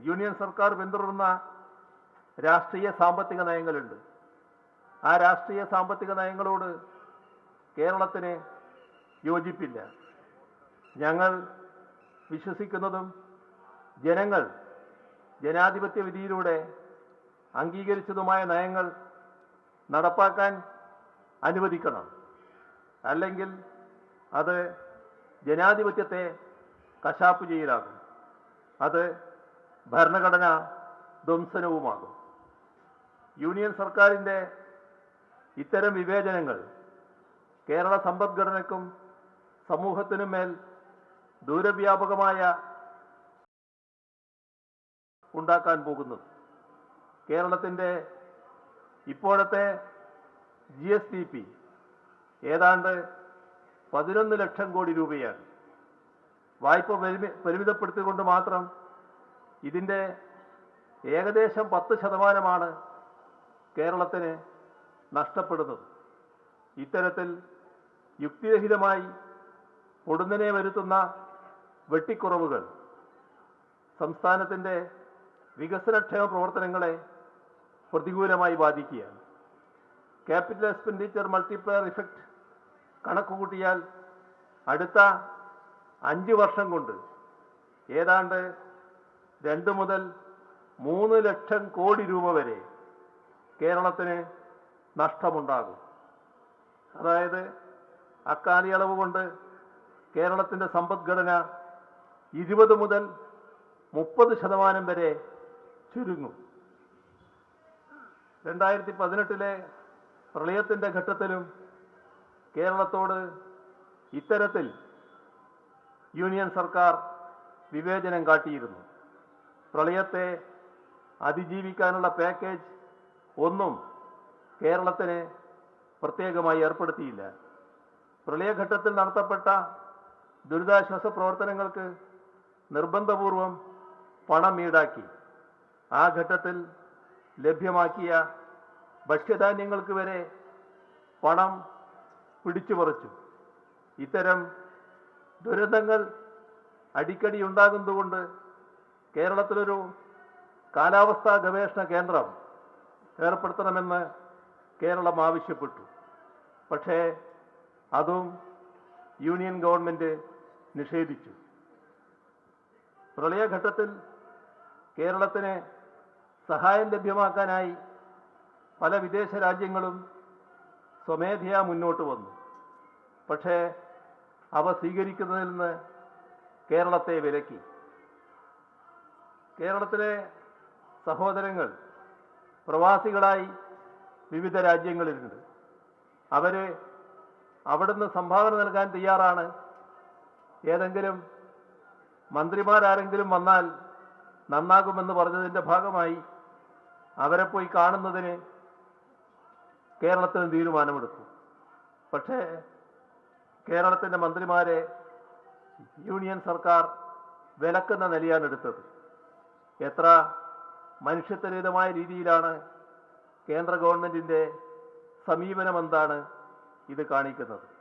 Union സർക്കാർ പിന്തുടർന്ന രാഷ്ട്രീയ സാമ്പത്തിക നയങ്ങളുണ്ട്. ആ രാഷ്ട്രീയ സാമ്പത്തിക നയങ്ങളോട് കേരളത്തിന് യോജിപ്പില്ല. ഞങ്ങൾ വിശ്വസിക്കുന്നതും ജനങ്ങൾ ജനാധിപത്യ വിധിയിലൂടെ അംഗീകരിച്ചതുമായ നയങ്ങൾ നടപ്പാക്കാൻ അനുവദിക്കണം. അല്ലെങ്കിൽ അത് ജനാധിപത്യത്തെ കശാപ്പ് ചെയ്യലാകും. അത് ഭരണഘടന ധ്വംസനവുമാകും. യൂണിയൻ സർക്കാരിന്റെ ഇത്തരം വിവേചനങ്ങൾ കേരള സമ്പദ്ഘടനയ്ക്കും സമൂഹത്തിനും മേൽ ദൂരവ്യാപകമായ ഉണ്ടാക്കാൻ പോകുന്നത് കേരളത്തിന്റെ ഇപ്പോഴത്തെ ജി എസ് ടി പി ഏതാണ്ട് പതിനൊന്ന് ലക്ഷം കോടി രൂപയാണ്. വായ്പ പരിമി പരിമിതപ്പെടുത്തിക്കൊണ്ട് മാത്രം ഇതിന്റെ ഏകദേശം പത്ത് ശതമാനമാണ് കേരളത്തിന് നഷ്ടപ്പെടുന്നത്. ഇത്തരത്തിൽ യുക്തിരഹിതമായി പൊടുന്നനെ വരുത്തുന്ന വെട്ടിക്കുറവുകൾ സംസ്ഥാനത്തിന്റെ വികസനക്ഷേമ പ്രവർത്തനങ്ങളെ പ്രതികൂലമായി ബാധിക്കുകയാണ്. ക്യാപിറ്റൽ എക്സ്പെൻഡിച്ചർ മൾട്ടിപ്ലയർ ഇഫക്റ്റ് കണക്കുകൂട്ടിയാൽ അടുത്ത അഞ്ച് വർഷം കൊണ്ട് ഏതാണ്ട് രണ്ട് മുതൽ മൂന്ന് ലക്ഷം കോടി രൂപ വരെ കേരളത്തിന് നഷ്ടമുണ്ടാകും. അതായത് അക്കാലയളവ് കൊണ്ട് കേരളത്തിന്റെ സമ്പദ്ഘടന ഇരുപത് മുതൽ മുപ്പത് ശതമാനം വരെ ചുരുങ്ങും. രണ്ടായിരത്തി പതിനെട്ടിലെ പ്രളയത്തിന്റെ ഘട്ടത്തിലും കേരളത്തോട് ഇത്തരത്തിൽ യൂണിയൻ സർക്കാർ വിവേചനം കാട്ടിയിരുന്നു. പ്രളയത്തെ അതിജീവിക്കാനുള്ള പാക്കേജ് ഒന്നും കേരളത്തിന് പ്രത്യേകമായി ഏർപ്പെടുത്തിയില്ല. പ്രളയഘട്ടത്തിൽ നടത്തപ്പെട്ട ദുരിതാശ്വാസ പ്രവർത്തനങ്ങൾക്ക് നിർബന്ധപൂർവം പണം ഈടാക്കി. ആ ഘട്ടത്തിൽ ലഭ്യമാക്കിയ ഭക്ഷ്യധാന്യങ്ങൾക്ക് വരെ പണം പിടിച്ചുപറിച്ചു ഇത്തരം ദുരന്തങ്ങൾ അടിക്കടി ഉണ്ടാകുന്നതുകൊണ്ട് കേരളത്തിലൊരു കാലാവസ്ഥാ ഗവേഷണ കേന്ദ്രം ഏർപ്പെടുത്തണമെന്ന് കേരളം ആവശ്യപ്പെട്ടു. പക്ഷേ അതും യൂണിയൻ ഗവൺമെന്റ് നിഷേധിച്ചു. പ്രളയഘട്ടത്തിൽ കേരളത്തിന് സഹായം ലഭ്യമാക്കാനായി പല വിദേശ രാജ്യങ്ങളും സ്വമേധയാ മുന്നോട്ട് വന്നു. പക്ഷേ അവ സ്വീകരിക്കുന്നതിൽ നിന്ന് കേരളത്തെ വിലക്കി. കേരളത്തിലെ സഹോദരങ്ങൾ പ്രവാസികളായി വിവിധ രാജ്യങ്ങളിലുണ്ട്. അവർ അവിടുന്ന് സംഭാവന നൽകാൻ തയ്യാറാണ്. ഏതെങ്കിലും മന്ത്രിമാരാരെങ്കിലും വന്നാൽ നന്നാകുമെന്ന് പറഞ്ഞതിന്റെ ഭാഗമായി അവരെ പോയി കാണുന്നതിന് കേരളത്തിന് തീരുമാനമെടുത്തു. പക്ഷേ കേരളത്തിന്റെ മന്ത്രിമാരെ യൂണിയൻ സർക്കാർ വിലക്കുന്ന നിലയാണ് എടുത്തത്. എത്ര മനുഷ്യത്വരഹിതമായ രീതിയിലാണ് കേന്ദ്ര ഗവൺമെന്റിന്റെ സമീപനമെന്താണ് ഇത് കാണിക്കുന്നത്?